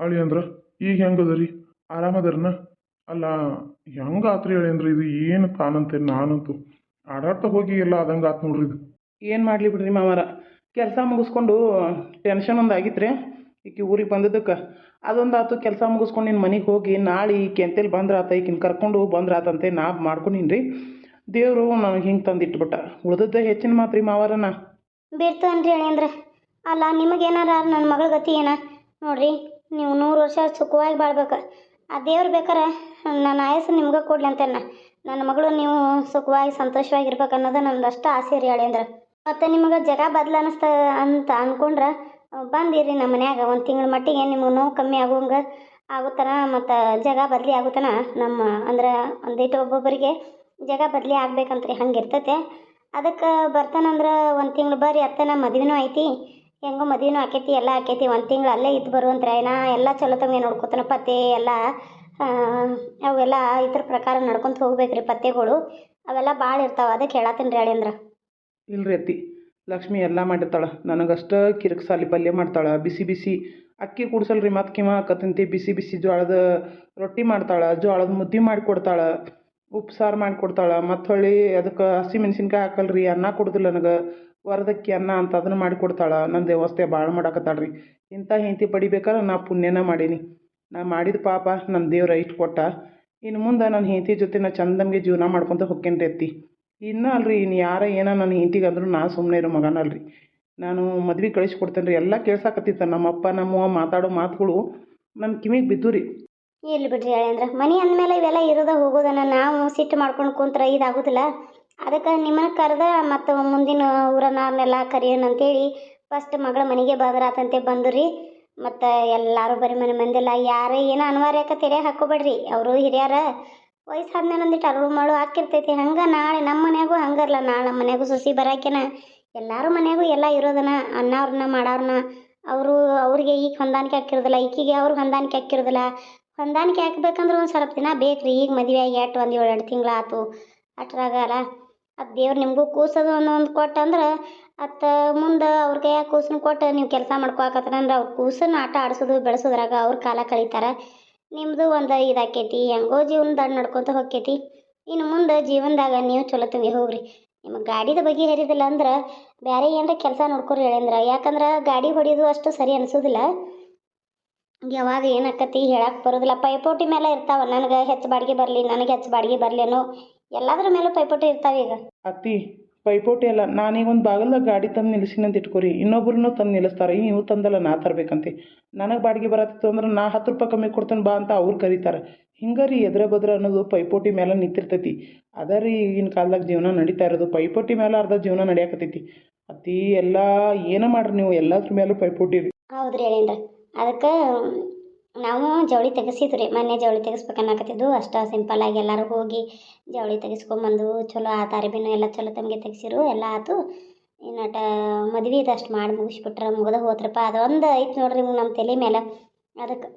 ಅಳಿ ಅಂದ್ರೆ ಈಗ ಹೆಂಗದ ರೀ? ಆರಾಮದರ್ನ? ಅಲ್ಲ ಹೆಂಗೆ ಆತ್ರಿ ಹೇಳಿ ಅಂದ್ರೆ ಇದು ಏನು ಕಾಣಂತೆ ನಾನಂತೂ? ಆಡಾಡ್ತಾ ಹೋಗಿ ಎಲ್ಲ ಆದಂಗೆ ಆತು ನೋಡ್ರಿ ಇದು. ಏನು ಮಾಡಲಿ ಬಿಡ್ರಿ ಮಾವಾರ ಕೆಲಸ ಮುಗಿಸ್ಕೊಂಡು ಟೆನ್ಷನ್ ಒಂದು ಆಗಿತ್ರಿ ಈಕಿ ಊರಿಗೆ ಬಂದಿದ್ದಕ್ಕೆ. ಅದೊಂದು ಆತು ಕೆಲಸ ಮುಗಿಸ್ಕೊಂಡು ನಿನ್ನ ಮನೆಗೆ ಹೋಗಿ ನಾಳೆ ಈ ಅಂತೇಳಿ ಬಂದ್ರೆ ಆತ ಈಕಿನ ಕರ್ಕೊಂಡು ಬಂದ್ರೆ ಆತಂತೆ ನಾ ಮಾಡ್ಕೊಂಡಿನ್ರಿ ರೀ ದೇವರು ನನಗೆ ಹಿಂಗೆ ತಂದಿಟ್ಬಿಟ್ಟ. ಉಳ್ದದ್ದೇ ಹೆಚ್ಚಿನ ಮಾತ್ರಿ ರೀ ಮಾವಾರನ. ಬಿಡ್ತು ಅಳಿ ಅಂದ್ರೆ ಅಲ್ಲ ನಿಮಗೇನಾರ ನನ್ನ ಮಗಳ ಗತಿ ಏನ? ನೋಡ್ರಿ. ನೀವು ನೂರು ವರ್ಷ ಸುಖವಾಗಿ ಬಾಳ್ಬೇಕು. ಆ ದೇವ್ರು ಬೇಕಾರೆ ನನ್ನ ಆಯಸ್ಸು ನಿಮ್ಗೆ ಕೊಡ್ಲಿ ಅಂತೇನ ನನ್ನ ಮಗಳು ನೀವು ಸುಖವಾಗಿ ಸಂತೋಷವಾಗಿರ್ಬೇಕು ಅನ್ನೋದು ನಂದು ಅಷ್ಟು ಆಸೆ ರೀ ಅಳಿಯಂದ್ರ ಮತ್ತು ನಿಮಗೆ ಜಗ ಬದ್ಲು ಅನ್ನಿಸ್ತ ಅಂತ ಅಂದ್ಕೊಂಡ್ರೆ ಬಂದಿರಿ ನಮ್ಮ ಮನ್ಯಾಗ. ಒಂದು ತಿಂಗಳ ಮಟ್ಟಿಗೆ ನಿಮ್ಗೆ ನೋವು ಕಮ್ಮಿ ಆಗೋಂಗೆ ಆಗುತ್ತಾನ ಮತ್ತು ಜಗ ಬದಲಿ ಆಗುತ್ತಾನ. ನಮ್ಮ ಅಂದ್ರೆ ಒಂದಿಟ್ಟು ಒಬ್ಬೊಬ್ಬರಿಗೆ ಜಗ ಬದಲಿ ಆಗ್ಬೇಕಂತ್ರಿ ಹಂಗೆ ಇರ್ತೈತೆ ಅದಕ್ಕೆ ಬರ್ತಾನಂದ್ರೆ ಒಂದು ತಿಂಗಳು ಬರ್ರಿ ಅತ್ತನ ಮದ್ವೆನೂ ಐತಿ. ಹೆಂಗೋ ಮದುವೆನೂ ಆಕೈತಿ, ಎಲ್ಲ ಆಕೈತಿ. ಒಂದು ತಿಂಗಳು ಅಲ್ಲೇ ಇದ್ದು ಬರುವಂತ್ರಿ, ನಾ ಎಲ್ಲ ಚಲೋ ತಮಗೆ ನೋಡ್ಕೊತಾನ ಪತ್ತೆ ಎಲ್ಲ ಅವೆಲ್ಲ ಇದ್ರ ಪ್ರಕಾರ ನಡ್ಕೊಂತ ಹೋಗ್ಬೇಕ್ರಿ ಪತ್ತೆಗಳು. ಅವೆಲ್ಲ ಭಾಳ ಇರ್ತಾವೆ ಅದಕ್ಕೆ ಹೇಳತ್ತೀನಿ ರೀ ಅಳಿಯಂದ್ರ ಇಲ್ರಿ ಅತ್ತಿ, ಲಕ್ಷ್ಮಿ ಎಲ್ಲ ಮಾಡಿರ್ತಾಳೆ. ನನಗಷ್ಟು ಕಿರಿಕ್ ಸಾಲಿ ಪಲ್ಯ ಮಾಡ್ತಾಳೆ. ಬಿಸಿ ಬಿಸಿ ಅಕ್ಕಿ ಕುಡ್ಸಲ್ರಿ ಮತ್ತೆ ಕಿಮ ಹಾಕತ್ತಂತಿ ಬಿಸಿ ಬಿಸಿ ಜೋಳದ ರೊಟ್ಟಿ ಮಾಡ್ತಾಳೆ, ಜೋಳದ ಮುದ್ದೆ ಮಾಡಿಕೊಡ್ತಾಳೆ ಉಪ್ಸಾರು ಮಾಡಿ ಮಾಡಿಕೊಡ್ತಾಳೆ ಮತ್ತು ಹೊಳ್ಳಿ ಅದಕ್ಕೆ ಹಸಿ ಮೆಣಸಿನ್ಕಾಯಿ ಹಾಕಲ್ರಿ, ಅನ್ನ ಕೊಡುದಿಲ್ಲ ನನಗೆ. ವರದಕ್ಕಿ ಅನ್ನ ಅಂತ ಅದನ್ನು ಮಾಡಿಕೊಡ್ತಾಳೆ ನನ್ನ ದೇವಸ್ಥೆ ಭಾಳ ಮಾಡಾಕತ್ತಾಳ್ರಿ. ಇಂಥ ಹೆಂಡತಿ ಪಡಿಬೇಕಾದ್ರೆ ನಾ ಪುಣ್ಯನ ಮಾಡೀನಿ. ನಾ ಮಾಡಿದ ಪಾಪ ನನ್ನ ದೇವ್ರ ಇಷ್ಟು ಕೊಟ್ಟ. ಇನ್ನು ಮುಂದೆ ನನ್ನ ಹೆಂಡತಿ ಜೊತೆ ನಾ ಚಂದಂಗೆ ಜೀವನ ಮಾಡ್ಕೊಂತ ಹೊಕ್ಕೇನಿ ರೀ ಅತ್ತಿ. ಇನ್ನೂ ಅಲ್ರಿ ಇನ್ನು ಯಾರ ಏನೋ ನನ್ನ ಹೆಂಡ್ತಿಗೆ ಅಂದರೂ ನಾ ಸುಮ್ಮನೆ ಇರೋ ಮಗನ ಅಲ್ರಿ. ನಾನು ಮದ್ವೆ ಕಳಿಸ್ಕೊಡ್ತೇನೆ ರೀ ಎಲ್ಲ ಕೇಳ್ಸಾಕತ್ತಿತ್ತ ನಮ್ಮಪ್ಪ, ನಮ್ಮವ್ವ ಮಾತಾಡೋ ಮಾತುಗಳು ನನ್ನ ಕಿವಿಗೆ ಬಿದ್ದು ರೀ ಇರ್ಲಿ ಬಿಡ್ರಿ ಅಂದ್ರೆ ಮನೆ ಅಂದಮೇಲೆ ಇವೆಲ್ಲ ಇರೋದ ಹೋಗೋದನ್ನ ನಾವು ಸಿಟ್ಟು ಮಾಡ್ಕೊಂಡು ಕುಂತ್ರ ಇದಾಗೋದಿಲ್ಲ. ಅದಕ್ಕೆ ನಿಮ್ಮನ್ನ ಕರೆದ ಮತ್ತು ಮುಂದಿನ ಊರನ್ನವ್ರನ್ನೆಲ್ಲ ಅಂತ ಅಂತೇಳಿ ಫಸ್ಟ್ ಮಗಳ ಮನೆಗೆ ಬದ್ರಾತಂತೆ ಬಂದು ರೀ ಮತ್ತು ಎಲ್ಲರೂ ಬರೀ ಮನೆ ಮಂದಿಲ್ಲ ಯಾರೇ ಏನೋ ಅನಿವಾರ್ಯಕ್ಕೆ ತೆರೆ ಹಾಕೋಬೇಡ್ರಿ ಅವರು ಹಿರಿಯರ ವಯಸ್ಸಾದ್ಮೇಲೆ ಒಂದಿಟ್ಟು ಅರಳು ಮಳು ಹಾಕಿರ್ತೈತಿ. ಹಂಗೆ ನಾಳೆ ನಮ್ಮ ಮನ್ಯಾಗು ಹಂಗಲ್ಲ ನಾಳೆ ನಮ್ಮ ಮನ್ಯಾಗು ಸೊಸಿ ಬರಾಕೆನ ಎಲ್ಲರೂ ಮನ್ಯಾಗು ಎಲ್ಲ ಇರೋದನ್ನ ಅನ್ನವ್ರನ್ನ ಮಾಡೋರ್ನ ಅವರು ಅವ್ರಿಗೆ ಈಗ ಹೊಂದಾಣಿಕೆ ಹಾಕಿರೋದಿಲ್ಲ ಈಕಿಗೆ ಅವ್ರು ಹೊಂದಾಣಿಕೆ ಹಾಕಿರೋದಿಲ್ಲ ಹೊಂದಾಣಿಕೆ ಹಾಕ್ಬೇಕಂದ್ರೆ ಒಂದು ಸ್ವಲ್ಪ ದಿನ ಬೇಕು ರೀ ಈಗ ಮದುವೆ ಆಗಿ ಎಟ್ಟು ಒಂದು ಏಳು ಎರಡು ತಿಂಗಳು ಆತು. ಅಷ್ಟ್ರಾಗಲ್ಲ. ಅದು ದೇವ್ರು ನಿಮಗೂ ಕೂಸೋದು ಒಂದೊಂದು ಕೊಟ್ಟಂದ್ರೆ ಅತ್ತ ಮುಂದೆ ಅವ್ರ ಕೈಯಾಗ ಕೂಸನ್ನು ಕೊಟ್ಟು ನೀವು ಕೆಲಸ ಮಾಡ್ಕೊಳಕತ್ತಂದ್ರೆ ಅವ್ರ ಕೂಸನ್ನ ಆಟ ಆಡಿಸೋದು, ಬೆಳೆಸೋದ್ರಾಗ ಅವ್ರ ಕಾಲ ಕಳೀತಾರೆ. ನಿಮ್ಮದು ಒಂದು ಇದಾಕೈತಿ ಹೆಂಗೋ ಜೀವನದಾಗ ನಡ್ಕೊತ ಹೋಕ್ಕೈತಿ. ಇನ್ನು ಮುಂದೆ ಜೀವನದಾಗ ನೀವು ಚಲೋ ಹೋಗ್ರಿ. ನಿಮಗೆ ಗಾಡಿದ ಬಗ್ಗೆ ಹರಿದಿಲ್ಲ ಅಂದ್ರೆ ಬೇರೆ ಏನರ ಕೆಲಸ ನೋಡ್ಕೊರಿ ಹೇಳಂದ್ರೆ. ಯಾಕಂದ್ರೆ ಗಾಡಿ ಹೊಡಿಯೋದು ಅಷ್ಟು ಸರಿ ಅನಿಸೋದಿಲ್ಲ. ಯಾವಾಗ ಏನಾಕತಿ ಹೇಳಕ್ಕೆ ಬರೋದಿಲ್ಲ ಪೈಪೋಟಿ ಮೇಲೆ ಇರ್ತಾವ. ನನಗೆ ಹೆಚ್ಚು ಬಾಡಿಗೆ ಬರಲಿ, ನನಗೆ ಹೆಚ್ಚು ಬಾಡಿಗೆ ಬರಲಿ ಅನ್ನೋ ಎಲ್ಲದ್ರ ಮೇಲೂ ಪೈಪೋಟಿ ಇರ್ತಾವೆ ಈಗ. ಅತ್ತಿ ಪೈಪೋಟಿ ಅಲ್ಲ ನಾನೀಗ ಒಂದು ಬಾಗಲ್ದಾಗ ಗಾಡಿ ತಂದು ನಿಲ್ಲಿಸಿನಂತ ಇಟ್ಕೋರಿ. ಇನ್ನೊಬ್ರನ್ನೂ ತಂದು ನಿಲ್ಲಿಸ್ತಾರೆ ಈ ನೀವು ತಂದಲ್ಲ ನಾ ತರಬೇಕಂತೆ. ನನಗೆ ಬಾಡಿಗೆ ಬರತ್ತಿತ್ತು ಅಂದ್ರೆ ನಾ ಹತ್ತು ರೂಪಾಯಿ ಕಮ್ಮಿ ಕೊಡ್ತೇನೆ ಬಾ ಅಂತ ಅವ್ರು ಕರೀತಾರೆ. ಹಿಂಗೆ ರೀ ಎದ್ರ ಬದ್ರ ಅನ್ನೋದು ಪೈಪೋಟಿ ಮೇಲೆ ನಿಂತಿರ್ತೈತಿ. ಅದ ರೀ ಈಗಿನ ಕಾಲದಾಗ ಜೀವನ ನಡೀತಾ ಇರೋದು. ಪೈಪೋಟಿ ಮೇಲೆ ಅರ್ಧ ಜೀವನ ನಡೆಯಕತ್ತೈತಿ. ಅತ್ತಿ ಎಲ್ಲ ಏನೋ ಮಾಡ್ರಿ ನೀವು? ಎಲ್ಲದ್ರ ಮೇಲೂ ಪೈಪೋಟಿ ರೀ ಹೌದ್ರಿ ಹೇಳೇನ್ರಿ ಅದಕ್ಕೆ ನಾವು ಜವಳಿ ತೆಗೆಸಿದ್ವಿ ರೀ. ಮೊನ್ನೆ ಜವಳಿ ತೆಗಿಸ್ಬೇಕನ್ನಕತ್ತಿದ್ದು ಅಷ್ಟು ಸಿಂಪಲ್ಲಾಗಿ ಎಲ್ಲರೂ ಹೋಗಿ ಜವಳಿ ತೆಗೆಸ್ಕೊಂಬಂದು ಚಲೋ ಆತ ಅರಿಬಿನೂ ಎಲ್ಲ ಚಲೋ ತಮಗೆ ತೆಗೆಸಿರು. ಎಲ್ಲ ಆತು. ಇನ್ನಟ ಇದ್ ಅಷ್ಟು ಮಾಡಿ ಮುಗಿಸ್ಬಿಟ್ರೆ ಮುಗ್ದ ಹೋತ್ರಪ್ಪ ಅದೊಂದು ಐತೆ ನೋಡ್ರಿ ನಮ್ಮ ತಲೆ ಮೇಲೆ ಅದಕ್ಕೆ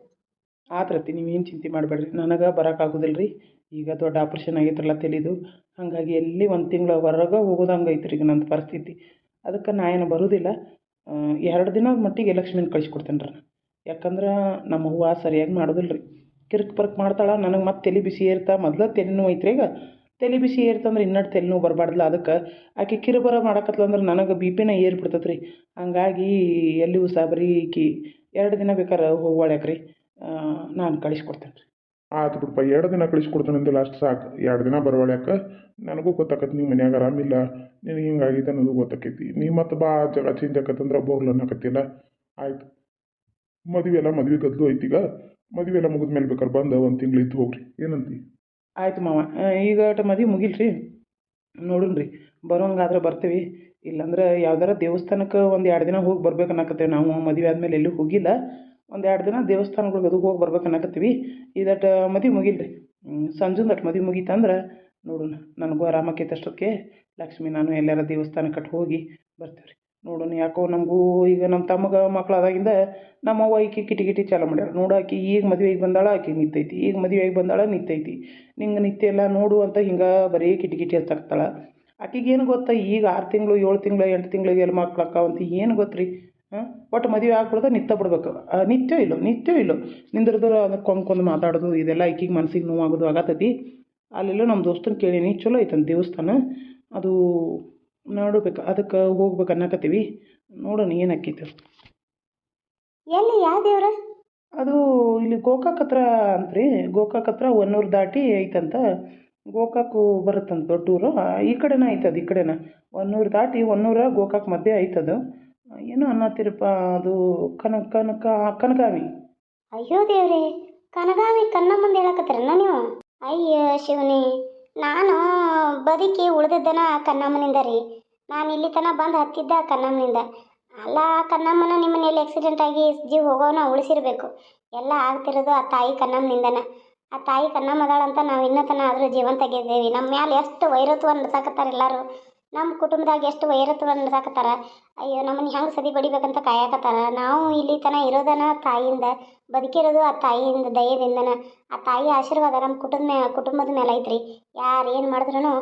ಆತ್ರತಿ ನೀವೇನು ಚಿಂತೆ ಮಾಡಬೇಡ್ರಿ. ನನಗೆ ಬರೋಕ್ಕಾಗೋದಿಲ್ಲ ರೀ ಈಗ ದೊಡ್ಡ ಆಪ್ರೇಷನ್ ಆಗೈತ್ರಲ್ಲ ತಲೆದು. ಹಾಗಾಗಿ ಎಲ್ಲಿ ಒಂದು ತಿಂಗಳ ಹೊರಗೆ ಹೋಗೋದಂಗೆ ಐತ್ರಿ ಈಗ ನನ್ನ ಪರಿಸ್ಥಿತಿ. ಅದಕ್ಕೆ ನಾ ಏನು ಬರೋದಿಲ್ಲ. ಎರಡು ದಿನ ಮಟ್ಟಿಗೆ ಲಕ್ಷ್ಮಿನ ಕಳಿಸ್ಕೊಡ್ತೇನೆ ರೀ ಯಾಕಂದ್ರೆ ನಮ್ಮ ಅವ್ವ ಸರಿಯಾಗಿ ಮಾಡೋದಿಲ್ಲ ರೀ ಕಿರ್ಕ್ ಪರ್ಕ್ ಮಾಡ್ತಾಳೆ, ನನಗೆ ಮತ್ತೆ ತಲೆ ಬಿಸಿ ಏರ್ತಾ, ಮೊದ್ಲು ತಲೆ ನೋವು ಐತ್ರಿ ಈಗ. ತಲೆ ಬಿಸಿ ಏರ್ತಂದ್ರೆ ಇನ್ನಷ್ಟು ತಲೆ ನೋವು ಬರಬಾರ್ದಲ್ಲ ಅದಕ್ಕೆ. ಆಕೆ ಕಿರುಬರ ಮಾಡಕತ್ಲ ಅಂದ್ರೆ ನನಗೆ ಬಿ ಪಿನ ಏರ್ಬಿಡ್ತೈತೆ ರೀ ಹಂಗಾಗಿ ಎಲ್ಲಿ ಉಸಾಬರಿ ಈಕಿ ಎರಡು ದಿನ ಬೇಕಾರೆ ಹೋಗ್ವಾಳ್ಯಾಕ್ರಿ. ನಾನು ಕಳಿಸ್ಕೊಡ್ತೇನೆ ರೀ ಆತು ಬಿಡಪ್ಪ ಎರಡು ದಿನ ಕಳಿಸ್ಕೊಡ್ತೇನೆ ಅಂದ್ರೆ ಅಷ್ಟು ಸಾಕು. ಎರಡು ದಿನ ಬರವಳ್ಯಾಕ ನನಗೂ ಗೊತ್ತಾಕತ್ ನೀವು ಮನ್ಯಾಗ ಆರಾಮಿಲ್ಲ, ನಿನಗೆ ಹಿಂಗಾಗೈತೆ ಅನ್ನೋದು ಗೊತ್ತಾಕೈತಿ. ನೀ ಮತ್ತೆ ಬಾ, ಜಗ ಚೇಂಜ್ ಆಕತ್ತಂದ್ರೆ ಬೋರ್ಲನ್ನು ಹಾಕತ್ತಿಲ್ಲ ಆಯ್ತು. ಮದುವೆ ಎಲ್ಲ ಮದುವೆ ಕದ್ದು ಈಗ. ಮದುವೆ ಎಲ್ಲ ಮುಗಿದ ಮೇಲೆ ಬೇಕಾರೆ ಬಂದು ಒಂದು ತಿಂಗಳು ಇದ್ದು ಹೋಗ್ರಿ. ಏನಂತಿ? ಆಯ್ತು ಮಾವ. ಈಗ ಅಟ ಮದುವೆ ಮುಗಿಲ್ರಿ? ನೋಡೋಣ ಬರೋಂಗಾದ್ರೆ ಬರ್ತೀವಿ. ಇಲ್ಲಾಂದ್ರೆ ಯಾವ್ದಾರ ದೇವಸ್ಥಾನಕ್ಕೆ ಒಂದು ಎರಡು ದಿನ ಹೋಗಿ ಬರ್ಬೇಕು ಅನ್ನಕತ್ತೇವೆ ನಾವು. ಮದುವೆ ಆದಮೇಲೆ ಎಲ್ಲೂ ಹೋಗಿಲ್ಲ. ಒಂದು ಎರಡು ದಿನ ದೇವಸ್ಥಾನಗಳಿಗೆ ಅದು ಹೋಗಿ ಬರ್ಬೇಕು ಅನ್ನಕತ್ತೀವಿ. ಇದಟ ಮದುವೆ ಮುಗಿಲ್ರಿ. ಸಂಜೆಂದು ಅಟ್ ಮದುವೆ ಮುಗೀತಂದ್ರೆ ನೋಡೋಣ ನನಗೂ ಆರಾಮಾಕೈತೆ ತಷ್ಟಕ್ಕೆ ಲಕ್ಷ್ಮಿ, ನಾನು ಎಲ್ಲಾರ ದೇವಸ್ಥಾನಕ್ಕೆ ಹೋಗಿ ಬರ್ತೀವಿ ರೀ ನೋಡೋಣ ಯಾಕೋ ನಮಗೂ ಈಗ ನಮ್ಮ ತಮ್ಮಗೆ ಮಕ್ಳು ಆದಾಗಿಂದ ನಮ್ಮ ಅವ್ವ ಈಕಿ ಕಿಟಿ ಕಿಟಿ ಚಾಲು ಮಾಡ್ಯಾರ ನೋಡು ಆಕಿ ಈಗ ಮದುವೆಗೆ ಬಂದಾಳ, ಆಕಿ ನಿಂತೈತಿ. ಈಗ ಮದುವೆಗೆ ಬಂದಾಳ, ನಿಂತೈತಿ. ನಿಂಗೆ ನಿತ್ಯ ಎಲ್ಲ ನೋಡು ಅಂತ ಹಿಂಗೆ ಬರೀ ಕಿಟಿ ಕಿಟಿ ಆಕಿಗೆ ಏನು ಗೊತ್ತಾ? ಈಗ ಆರು ತಿಂಗಳು, ಏಳು ತಿಂಗಳು, ಎಂಟು ತಿಂಗಳಿಗೆ ಎಲ್ಲ ಮಕ್ಳು ಅಂತ ಏನು ಗೊತ್ತು ರೀ ಹಾಂ ಒಟ್ಟು ಮದುವೆ ಆಗ್ಬಿಡ್ದ ನಿತ್ತ ಬಿಡ್ಬೇಕು. ನಿತ್ಯೋ ಇಲ್ಲೋ? ನಿತ್ಯ ಇಲ್ಲೋ? ನಿಂದ್ರದ್ರ ಅದಕ್ಕೆ ಕೊಂದ್ಕೊಂಡು ಮಾತಾಡೋದು, ಇದೆಲ್ಲ ಈಕಿಗೆ ಮನ್ಸಿಗೆ ನೋವಾಗೋದು ಆಗತ್ತೈತಿ ಅಲ್ಲೆಲ್ಲ ನಮ್ಮ ದೋಸ್ತನ ಕೇಳೀನಿ, ಚಲೋ ಐತಂತ ದೇವಸ್ಥಾನ. ಅದು ನೋಡ್ಬೇಕು ಅದಕ್ಕೆ ಹೋಗ್ಬೇಕು ಅನ್ನಕತ್ತೀವಿ. ನೋಡೋಣ ಏನು ಆಕೈತೆ ಎಲ್ಲಿ ಯಾವ ದೇವ್ರ? ಅದು ಇಲ್ಲಿ ಗೋಕಾಕ್ ಹತ್ರ ಅಂತ್ರಿ. ಗೋಕಾಕ್ ಹತ್ರ ಒನ್ನೂರು ದಾಟಿ ಐತಂತ. ಗೋಕಾಕು ಬರುತ್ತಂತ ದೊಡ್ಡೂರು. ಊರು ಈ ಕಡೆನ ಐತದ ಈ ಕಡೆನ. ಒನ್ನೂರು ದಾಟಿ ಒನ್ನೂರ ಗೋಕಾಕ್ ಮಧ್ಯೆ ಐತದು ಏನು ಅನ್ನತ್ತೀರಪ್ಪ ಅದು ಕನಕ ಕನಕ ಕನಗಾವಿ. ಅಯ್ಯೋ ದೇವ್ರಿ ಕನಗಾವಿ ಮುಂದೆ ಹೇಳಕತ್ತೀರನ್ನ ನೀವು? ಅಯ್ಯೋ ಶಿವನಿ ನಾನು ಬದುಕಿ ಉಳಿದದ್ದನ ಕನ್ನಮ್ಮನಿಂದ ರೀ. ನಾನು ಇಲ್ಲಿ ತನಕ ಬಂದು ಹತ್ತಿದ್ದ ಕನ್ನಮ್ಮನಿಂದ ಅಲ್ಲ, ಆ ಕನ್ನಮ್ಮನ ನಿಮ್ಮ ಮನೇಲಿ ಆಕ್ಸಿಡೆಂಟ್ ಆಗಿ ಜೀವ ಹೋಗೋನ ಉಳಿಸಿರ್ಬೇಕು. ಎಲ್ಲ ಆಗ್ತಿರೋದು ಆ ತಾಯಿ ಕನ್ನಮ್ಮನಿಂದನ ಆ ತಾಯಿ ಕನ್ನಮ್ಮದಾಳಂತ ನಾವು ಇನ್ನೂ ತನಕ ಆದರೂ ಜೀವಂತಾಗಿದ್ದೇವೆ ನಮ್ಮ ಮ್ಯಾಲೆ ಎಷ್ಟು ವೈರತ್ವ ನಡೆಸಾಕತ್ತಾರ ಎಲ್ಲರೂ. ನಮ್ಮ ಕುಟುಂಬದಾಗ ಎಷ್ಟು ವೈರತ್ವ ನಡೆಸಾಕತ್ತಾರ ಅಯ್ಯೋ, ನಮ್ಮನ್ನ ಹೆಂಗೆ ಸದಿ ಬಡಿಬೇಕಂತ ಕಾಯಕತ್ತಾರ? ನಾವು ಇಲ್ಲಿ ತನ ಇರೋದನ ತಾಯಿಯಿಂದ, ಬದುಕಿರೋದು ಆ ತಾಯಿಯಿಂದ, ದಯದಿಂದನ. ಆ ತಾಯಿ ಆಶೀರ್ವಾದ ನಮ್ಮ ಕುಟುಂಬ ಕುಟುಂಬದ ಮೇಲೆ ಐತ್ರಿ. ಯಾರು ಏನು ಮಾಡಿದ್ರು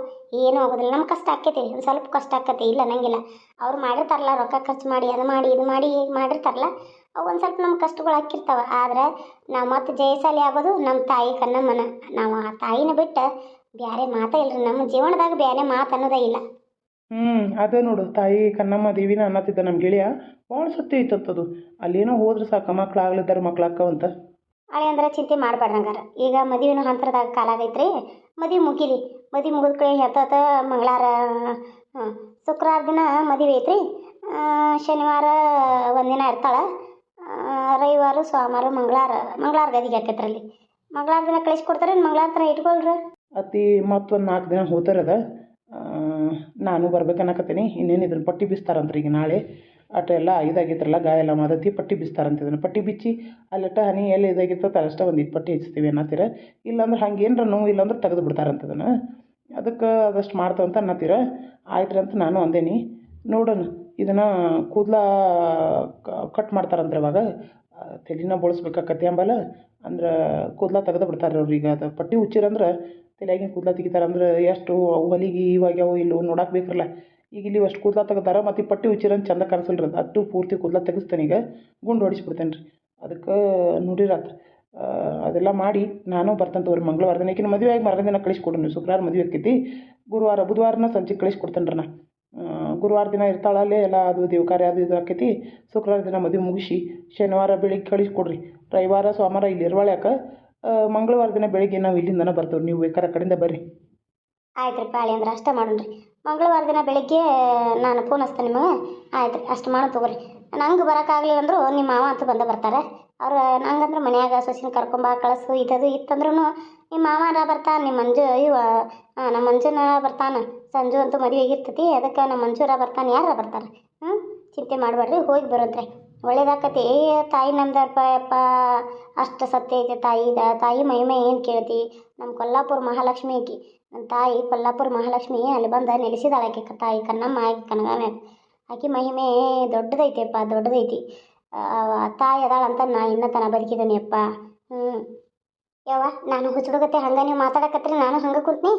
ಏನೂ ಆಗೋದಿಲ್ಲ. ನಮ್ಮ ಕಷ್ಟ ಆಕೈತಿ ಒಂದು ಸ್ವಲ್ಪ ಕಷ್ಟ ಆಕೈತಿ ಇಲ್ಲ, ನಂಗಿಲ್ಲ. ಅವ್ರು ಮಾಡಿರ್ತಾರಲ್ಲ, ರೊಕ್ಕ ಖರ್ಚು ಮಾಡಿ, ಅದು ಮಾಡಿ, ಇದು ಮಾಡಿ ಮಾಡಿರ್ತಾರಲ್ಲ ಒಂದು ಸ್ವಲ್ಪ ನಮ್ಮ ಕಷ್ಟಗಳು ಹಾಕಿರ್ತಾವೆ. ಆದ್ರೆ ನಾವು ಮತ್ತೆ ಜಯಶಾಲಿ ಆಗೋದು ನಮ್ಮ ತಾಯಿ ಕನ್ನಮ್ಮನ ನಾವು ಆ ತಾಯಿನ ಬಿಟ್ಟು ಬೇರೆ ಮಾತೇ ಇಲ್ರಿ. ನಮ್ಮ ಜೀವನದಾಗ ಬೇರೆ ಮಾತು ಅನ್ನೋದೇ ಇಲ್ಲ. ಹ್ಞೂ ಅದೇ ನೋಡು. ತಾಯಿ ಕನ್ನಮ್ಮ ದೇವಿನ ಅನ್ನತ್ತಿದ್ದ ನಮ್ಮ ಗೆಳೆಯ ಭಾಳ ಸತ್ಯ ಐತಂತದು ಅಲ್ಲೇನೋ ಹೋದ್ರೆ ಸಾಕು ಮಕ್ಳಾಗ್ಲಿದ್ದಾರ ಮಕ್ಳಾಕ್ಕವಂತ ಹಳೆ ಅಂದ್ರೆ ಚಿಂತೆ ಮಾಡಬೇಡ್ರಿ ಹಂಗಾರೆ. ಈಗ ಮದುವೆನ ಹಂತರದಾಗ ಕಾಲ ಆಗೈತ್ರಿ. ಮದುವೆ ಮುಗಿಲಿ. ಮದುವೆ ಮುಗಿದ ಕಡೆ ಮಂಗಳಾರ ಶುಕ್ರವಾರ ದಿನ ಮದುವೆ ಐತ್ರಿ. ಶನಿವಾರ ಒಂದಿನ ಇರ್ತಾಳೆ. ರವಿವಾರ ಸೋಮವಾರ ಮಂಗಳಾರ ಮಂಗಳವಾರ ಗದಿಗೆ ಆಕೈತ್ರಲ್ಲಿ ಮಂಗಳಾರ ದಿನ ಕಳಿಸ್ಕೊಡ್ತಾರೆ ಮಂಗಳಾರ ಥರ ಇಟ್ಕೊಳ್ರಿ. ಅತಿ ಮತ್ತೊಂದು ನಾಲ್ಕು ದಿನ ಹೋತಾರದ ನಾನು ಬರ್ಬೇಕನ್ನಕತ್ತೀನಿ ಇನ್ನೇನು ಇದನ್ನು ಪಟ್ಟಿ ಬಿಸ್ತಾರಂತ್ರಿ ಈಗ ನಾಳೆ. ಅಟ ಎಲ್ಲ ಇದಾಗಿತ್ತಲ್ಲ ಗಾಯ ಎಲ್ಲ ಮಾದತಿ ಪಟ್ಟಿ ಬಿಸ್ತಾರಂತ ಇದನ್ನು ಪಟ್ಟಿ ಬಿಚ್ಚಿ ಅಲ್ಲಟ ಹನಿ ಎಲ್ಲಿ ಇದಾಗಿರ್ತದೆ ಅಲ್ಲಷ್ಟ ಒಂದು ಇದು ಪಟ್ಟಿ ಹಚ್ತೀವಿ ಅನ್ನತ್ತೀರ. ಇಲ್ಲಾಂದ್ರೆ ಹಂಗೆ ಏನರ ನೋವು, ಇಲ್ಲಾಂದ್ರೆ ತೆಗೆದು ಬಿಡ್ತಾರಂತ ಅದಕ್ಕೆ ಅದಷ್ಟು ಮಾಡ್ತಾವಂತ ಅನ್ನತ್ತೀರ. ಆಯ್ತು ಅಂತ ನಾನು ಅಂದೇನಿ. ನೋಡೋಣ. ಇದನ್ನು ಕೂದಲ ಕಟ್ ಮಾಡ್ತಾರಂದ್ರೆ ಇವಾಗ ತಲೆನ ಬೋಳಿಸ್ಬೇಕಾಕತಿ ಅಂಬಲ್ಲ? ಅಂದ್ರೆ ಕೂದಲ ತೆಗೆದು ಬಿಡ್ತಾರೆ ಅವ್ರು ಈಗ. ಅದು ಪಟ್ಟಿ ಹುಚ್ಚಿರಂದ್ರೆ ತಲೆಯಾಗಿನ ಕೂದಲ ತೆಗಿತಾರಂದ್ರೆ ಎಷ್ಟು ಅವು ಹೊಲಿಗೆ ಇವಾಗ್ಯಾವು ಇಲ್ಲೋ ನೋಡಕ್ಕೆ ಬೇಕಲ್ಲ ಈಗ ಇಲ್ಲಿ ಅಷ್ಟು ಕೂದಲ ತೆಗ್ದಾರ ಮತ್ತು ಈ ಪಟ್ಟಿ ಉಚ್ಚಿರಂದು ಚಂದ ಕಾಣಿಸಲ್ರಿ ಅದು. ಅಟ್ಟು ಪೂರ್ತಿ ಕೂದಲ ತೆಗಿಸ್ತಾನೆ ಈಗ. ಗುಂಡು ಹೊಡಿಸ್ಬಿಡ್ತೇನೆ ರೀ ಅದಕ್ಕೆ ನೋಡಿರತ್ತ ಅದೆಲ್ಲ ಮಾಡಿ ನಾನು ಬರ್ತೇನೆ ತಗೋರಿ ಮಂಗಳವಾರ ದಿನ ಈಕಿನ ಮದುವೆ ಆಗಿ ದಿನ ನೀವು. ಶುಕ್ರವಾರ ಮದುವೆ ಆಕೈತಿ ಗುರುವಾರ, ಬುಧವಾರನ ಸಂಜೆ ಕಳಿಸ್ಕೊಡ್ತೇನೆ ರೀ ನಾ. ಗುರುವಾರ ದಿನ ಇರ್ತಾಳೆ ಅಲ್ಲೇ, ಎಲ್ಲ ಅದು ದೇವ ಕಾರ್ಯ ಅದು ಇದು ಆಕೈತಿ. ಶುಕ್ರವಾರ ದಿನ ಮದುವೆ ಮುಗಿಸಿ ಶನಿವಾರ ಬೆಳಿಗ್ಗೆ ಕಳಿಸ್ಕೊಡ್ರಿ ರವಿವಾರ, ಸೋಮವಾರ ಇಲ್ಲಿ ಇರುವಳೆ ಯಾಕೆ ಮಂಗಳವಾರ ದಿನ ಬೆಳಿಗ್ಗೆ ನಾವು ಇಲ್ಲಿಂದನೇ ಬರ್ತೇವೆ, ನೀವು ಬೇಕಾರೆ ಆ ಕಡೆಯಿಂದ ಬರ್ರಿ. ಆಯ್ತು ರೀ ಪಾಳಿ ಅಂದ್ರೆ ಅಷ್ಟೇ ಮಾಡೋಣ ರೀ ಮಂಗಳವಾರ ದಿನ ಬೆಳಿಗ್ಗೆ, ನಾನು ಫೋನ್ ಹಚ್ತೇನೆ ನಿಮಗೆ. ಆಯ್ತು ರೀ ಅಷ್ಟು ಮಾಡೋ ತಗೋರಿ. ನಂಗೆ ಬರೋಕ್ಕಾಗಲಿಲ್ಲ ಅಂದರೂ ನಿಮ್ಮ ಮಾವ ಅಂತೂ ಬಂದೇ ಬರ್ತಾರೆ. ಅವ್ರು ನಂಗಂದ್ರೆ ಮನ್ಯಾಗ ಸೊಸಿನ ಕರ್ಕೊಂಬ ಕಳಿಸು, ಇದದು ಇತ್ತಂದ್ರೂ ನಿಮ್ಮ ಮಾವನ ಬರ್ತಾನೆ ನಿಮ್ಮ ಮಂಜು, ಇವ ನಮ್ಮ ಮಂಜುನ ಬರ್ತಾನೆ, ಸಂಜು ಅಂತೂ ಮದುವೆ ಇರ್ತೈತಿ ಅದಕ್ಕೆ ನಮ್ಮ ಮಂಜೂರ ಬರ್ತಾನೆ, ಯಾರ ಬರ್ತಾರೆ? ಹ್ಞೂ ಚಿಂತೆ ಮಾಡಬೇಡ್ರಿ ಹೋಗಿ ಬರೋದ್ರೆ. ಒಳ್ಳೇದಾಕತಿ. ತಾಯಿ ನಮ್ದಪ್ಪ ಯಪ್ಪ, ಅಷ್ಟು ಸತ್ಯ ಐತೆ ತಾಯಿದ ತಾಯಿ ಮಹಿಮೆ ಏನು ಕೇಳ್ತಿ? ನಮ್ಮ ಕೊಲ್ಲಾಪುರ ಮಹಾಲಕ್ಷ್ಮಿ ಆಕಿ. ನನ್ನ ತಾಯಿ ಕೊಲ್ಲಾಪುರ ಮಹಾಲಕ್ಷ್ಮಿ ಅಲ್ಲಿ ಬಂದು ನೆಲೆಸಿದಾಳೆ ಆಕಿ ತಾಯಿ ಕನ್ನಮ್ಮ, ಆಕಿ ಕನಗಾಮ್ಯಾಗ ಆಕಿ ಮಹಿಮೆ ದೊಡ್ಡದೈತೆಪ್ಪ ದೊಡ್ಡದೈತಿ. ತಾಯಿ ಅದಾಳಂತ ನಾ ಇನ್ನೂ ತನ ಬದುಕಿದ್ದೀನಿ ಅಪ್ಪ. ಹ್ಞೂ ಯವ್ವ, ನಾನು ಹುಚ್ಚುಡುಗತ್ತೆ, ಹಂಗೆ ನೀವು ಮಾತಾಡಕತ್ರಿ ನಾನು ಹಂಗೆ ಕುಂತೀನಿ.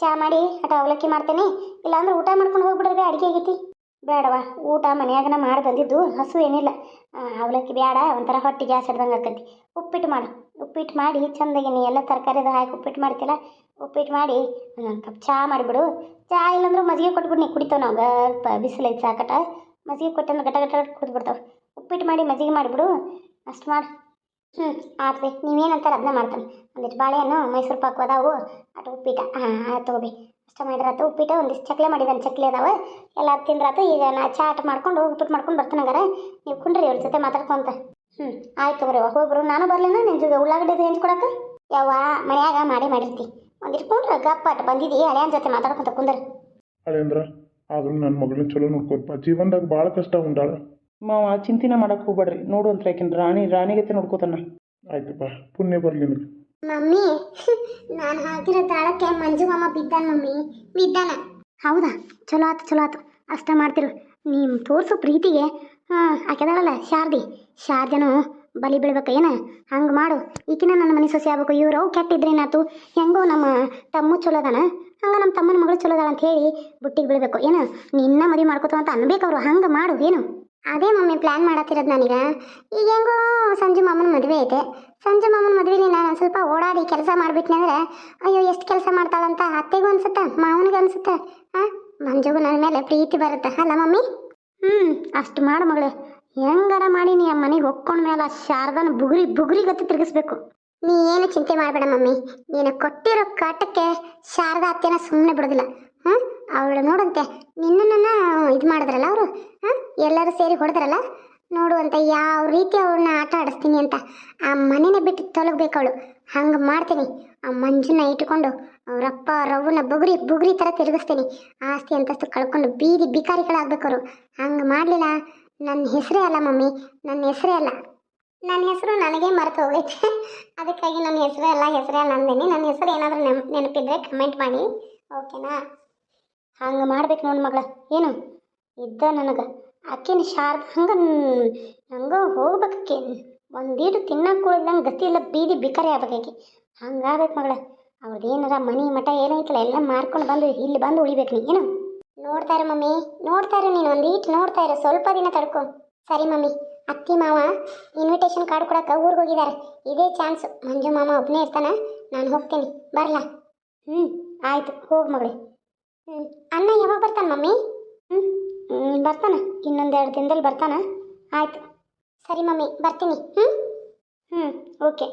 ಚಾ ಮಾಡಿ ಅಟ ಅವಲಕ್ಕಿ ಮಾಡ್ತೇನೆ. ಇಲ್ಲಾಂದ್ರೆ ಊಟ ಮಾಡ್ಕೊಂಡು ಹೋಗ್ಬಿಡ್ರಿ ಅಡುಗೆ ಆಗೈತಿ. ಬೇಡವ ಊಟ ಮನೆಯಾಗನ ಮಾಡಿ ಬಂದಿದ್ದು, ಹಸು ಏನಿಲ್ಲ. ಅವಲಕ್ಕಿ ಬೇಡ ಒಂಥರ ಹೊಟ್ಟೆ ಗ್ಯಾಸ್ ಹಿಡ್ದಂಗೆ ಆಕತಿ. ಉಪ್ಪಿಟ್ಟು ಮಾಡು. ಉಪ್ಪಿಟ್ಟು ಮಾಡಿ, ಚಂದಾಗಿ ನೀ ಎಲ್ಲ ತರಕಾರಿದು ಹಾಕಿ ಉಪ್ಪಿಟ್ಟು ಮಾಡ್ತಿಲ್ಲ ಉಪ್ಪಿಟ್ಟು ಮಾಡಿ, ಒಂದೊಂದು ಕಪ್ ಚಹಾ ಮಾಡಿಬಿಡು. ಚಹಾ ಇಲ್ಲಾಂದ್ರೆ ಮಜ್ಜಿಗೆ ಕೊಟ್ಬಿಡು, ನೀ ಕುಡಿತಾವೆ ನಾವು. ಬಿಸಿಲೈತೆ ಸಾಕಟ. ಮಜ್ಜಿಗೆ ಕೊಟ್ಟಂದ್ರೆ ಗಟ ಗಟ ಕುಡಿದ್ಬಿಡ್ತಾವೆ. ಉಪ್ಪಿಟ್ಟು ಮಾಡಿ ಮಜ್ಜಿಗೆ ಮಾಡಿಬಿಡು. ಅಷ್ಟು ಮಾಡು. ಹ್ಞೂ ಆತ್ವಿ ನೀವೇನಂತಾರೆ ಅದನ್ನ ಮಾಡ್ತಾನೆ. ಒಂದಿಷ್ಟು ಬಾಳೆಹಣ್ಣು, ಮೈಸೂರು ಪಾಕು ಅದಾವು. ಅటు ಉಪ್ಪಿಟ ಹಾಂ ಆಯ್ತು ತಗೋಬಿ. ಅಷ್ಟ ಮಾಡಿರತ್ತು ಉಪ್ಪಿಟ ಒಂದಿಷ್ಟು ಚಕ್ಲೆ ಮಾಡಿದ್ದಾನೆ ಚಕ್ಲೆ ಅದಾವೆ. ಎಲ್ಲ ತಿಂದ್ರಾತು ಈಗ ನಾ ಚಾಟ್ ಮಾಡ್ಕೊಂಡು ಉಪ್ಪಿಟ್ಟು ಮಾಡ್ಕೊಂಡು ಬರ್ತಾನೆ ಹಂಗಾರೆ. ನೀವು ಕುಂಡ್ರಿ ಅವ್ರ ಜೊತೆ ಮಾತಾಡ್ಕೊಂತ. ಹ್ಞೂ ಆಯ್ತು ತಗೋರಿ ಹೋಗ್ಬರು. ನಾನು ಬರ್ಲೇನ? ನಿನ್ನ ಜೊತೆ ಉಳ್ಳಾಗಡ್ಡಿ ಹೆಂಚ್ಕೊಡಕ್ಕೆ ಯಾವ ಮನ್ಯಾಗ ಮಾಡಿ ಮಾಡಿರ್ತಿ. ಒಂದಿಷ್ಟು ಕುಂಡ್ರ. ಗಪ್ಪಾಟ್ ಬಂದಿದ್ದಿ ಹಳೆಯನ ಜೊತೆ ಮಾತಾಡ್ಕೊಂತ ಕುಂದ್ರ. ಅಳೇಂದ್ರ ಆದ್ರೂ ನನ್ನ ಮಗಳನ್ನ ಚಲೋ ನೋಡ್ಕೋಪ್ಪ ಜೀವನದಾಗ ಭಾಳ ಕಷ್ಟ ಉಂಡಾಳ. ಮಾವ ಚಿಂತಿನ ಮಾಡಕ್ಕೆ ಹೋಗ್ಬೇಡ್ರಿ. ನೋಡು ಅಂತ ಯಾಕಿನ ರಾಣಿ ರಾಣಿಗತೆ ನೋಡ್ಕೋತಾನ ಆಯ್ತಪ್ಪ ಪುಣ್ಯ ಬರಲಿ ನಿಮಗೆ. ಮಮ್ಮಿ ನಾನು ಹಾಕಿರೋ ತಾಳಕ್ಕೆ ಮಂಜು ಮಾಮ ಬಿದ್ದಾನ ಮಮ್ಮಿ. ಬಿದ್ದಾನ. ಹೌದಾ? ಚಲೋ ಆತು ಚಲೋ ಆತು. ಅಷ್ಟ ಮಾಡ್ತಿರು. ನೀವು ತೋರಿಸು ಪ್ರೀತಿಗೆ ಹಾಂ ಆಕೆದಾಳಲ್ಲ ಶಾರದಿ. ಶಾರದನು ಬಲಿ ಬೀಳ್ಬೇಕು ಏನ? ಹಂಗೆ ಮಾಡು. ಈಕಿನ ನನ್ನ ಮನೆ ಸೊಸೆ ಆಗ್ಬೇಕು. ಇವ್ರು ಅವು ಕೆಟ್ಟಿದ್ರೇನಾತು ಹೆಂಗೋ ನಮ್ಮ ತಮ್ಮ ಚಲೋ ಅದಾನ ಹಂಗೆ ನಮ್ಮ ತಮ್ಮನ ಮಗಳು ಚಲೋ ಅದಾಳ ಅಂತ ಹೇಳಿ ಬುಟ್ಟಿಗೆ ಬೀಳ್ಬೇಕು ಏನು? ನಿನ್ನ ಮದುವೆ ಮಾಡ್ಕೋತ ಅಂತ ಅನ್ಬೇಕು ಅವ್ರು. ಹಂಗೆ ಮಾಡು ಏನು? ಅದೇ ಮಮ್ಮಿ ಪ್ಲ್ಯಾನ್ ಮಾಡತ್ತಿರೋದು ನಾನೀಗ. ಈಗ ಹೆಂಗೋ ಸಂಜು ಮಾಮನ ಮದುವೆ ಐತೆ. ಸಂಜು ಮಾಮನ ಮದುವೆಲಿ ನಾನು ಒಂದು ಸ್ವಲ್ಪ ಓಡಾಡಿ ಕೆಲಸ ಮಾಡ್ಬಿಟ್ನೆ ಅಂದ್ರೆ, ಅಯ್ಯೋ ಎಷ್ಟು ಕೆಲಸ ಮಾಡ್ತಾಳಂತ ಅತ್ತೆಗೂ ಅನ್ಸುತ್ತೆ, ಮಾವನಿಗೆ ಅನ್ಸುತ್ತೆ. ಹಾಂ ಮಂಜುಗೂ ನನ್ನ ಮೇಲೆ ಪ್ರೀತಿ ಬರುತ್ತೆ. ಅಲ್ಲ ಮಮ್ಮಿ? ಹ್ಞೂ ಅಷ್ಟು ಮಾಡು ಮಗಳೇ. ಹೆಂಗಾರ ಮಾಡಿ ನೀ ಮನೆಗೆ ಒಕ್ಕೊಂಡ ಮೇಲೆ ಶಾರದನ ಬುಗುರಿ ಬುಗುರಿ ಗತಿ ತಿರುಗಿಸ್ಬೇಕು. ನೀ ಏನು ಚಿಂತೆ ಮಾಡಬೇಡ ಮಮ್ಮಿ. ನೀನು ಕೊಟ್ಟಿರೋ ಕಾಟಕ್ಕೆ ಶಾರದಾ ಅತ್ತೆನ ಸುಮ್ಮನೆ ಬಿಡೋದಿಲ್ಲ. ಹಾಂ ಅವಳು ನೋಡಂತೆ, ನಿನ್ನನ್ನ ಇದು ಮಾಡಿದ್ರಲ್ಲ ಅವರು? ಹಾಂ? ಎಲ್ಲರೂ ಸೇರಿ ಹೊಡೆದ್ರಲ್ಲ? ನೋಡುವಂತ ಯಾವ ರೀತಿ ಅವಳನ್ನ ಆಟ ಆಡಿಸ್ತೀನಿ ಅಂತ. ಆ ಮನೆನ ಬಿಟ್ಟು ತೊಲಗಬೇಕು ಅವಳು. ಹಂಗೆ ಮಾಡ್ತೀನಿ. ಆ ಮಂಜುನ ಇಟ್ಕೊಂಡು ಅವರಪ್ಪ ರವ್ವನ ಬುಗುರಿ ಬುಗುರಿ ಥರ ತಿರುಗಿಸ್ತೀನಿ. ಆಸ್ತಿ ಅಂತಸ್ತು ಕಳ್ಕೊಂಡು ಬೀದಿ ಬಿಕಾರಿಗಳಾಗ್ಬೇಕು ಅವರು. ಹಂಗೆ ಮಾಡಲಿಲ್ಲ? ನನ್ನ ಹೆಸರೇ ಅಲ್ಲ ಮಮ್ಮಿ. ನನ್ನ ಹೆಸರೇ ಅಲ್ಲ. ನನ್ನ ಹೆಸರು ನನಗೆ ಮರೆತು ಹೋಗೈತೆ. ಅದಕ್ಕಾಗಿ ನನ್ನ ಹೆಸರೇ ಅಲ್ಲ, ಹೆಸರೇ ಅಂದೇನಿ. ನನ್ನ ಹೆಸರು ಏನಾದರೂ ನೆನ್, ನೆನಪಿದ್ರೆ ಕಮೆಂಟ್ ಮಾಡಿ. ಓಕೆನಾ? ಹಂಗೆ ಮಾಡ್ಬೇಕು ನೋಡಿ ಮಗಳ. ಏನು? ಇದ್ದ ನನಗೆ. ಆಕಿನ ಶಾರ್ಪ್ ಹಂಗೆ ಹಂಗೆ ಹೋಗ್ಬೇಕಕ್ಕೆ ಒಂದೀಟು ತಿನ್ನಕ್ಕೆ ಗತಿ ಇಲ್ಲ, ಬೀದಿ ಬಿಕರಿ ಆಗ್ಬೇಕಾಕಿ ಹಂಗಾಗ್ಬೇಕು ಮಗಳ. ಅವ್ರದ್ದು ಏನಾರ ಮನಿ ಮಠ ಏನೈತಲ್ಲ ಎಲ್ಲ ಮಾರ್ಕೊಂಡು ಬಂದು ಇಲ್ಲಿ ಬಂದು ಉಳಿಬೇಕು ನೀ. ಏನು? ನೋಡ್ತಾ ಇರು ಮಮ್ಮಿ, ನೋಡ್ತಾ ಇರು ನೀನು, ಒಂದೀಟು ನೋಡ್ತಾ ಇರು, ಸ್ವಲ್ಪ ದಿನ ತಡ್ಕೊ. ಸರಿ ಮಮ್ಮಿ, ಅತ್ತಿ ಮಾವ ಇನ್ವಿಟೇಷನ್ ಕಾರ್ಡ್ ಕೊಡಕ್ಕೆ ಊರಿಗೆ ಹೋಗಿದ್ದಾರೆ ಇದೇ ಚಾನ್ಸ್. ಮಂಜು ಮಾಮ ಒಬ್ಬನೇ ಇರ್ತಾನೆ, ನಾನು ಹೋಗ್ತೀನಿ. ಬರಲಾ? ಹ್ಞೂ ಆಯಿತು. ಹೋಗಿ ಮಗಳೇ. ಹ್ಞೂ ಅಣ್ಣ ಯಾವಾಗ ಬರ್ತಾನೆ ಮಮ್ಮಿ ಹ್ಞೂ ಬರ್ತಾನೆ ಇನ್ನೊಂದೆರಡು ದಿನದಲ್ಲಿ ಬರ್ತಾನೆ ಆಯಿತು ಸರಿ ಮಮ್ಮಿ ಬರ್ತೀನಿ ಹ್ಞೂ ಹ್ಞೂ ಓಕೆ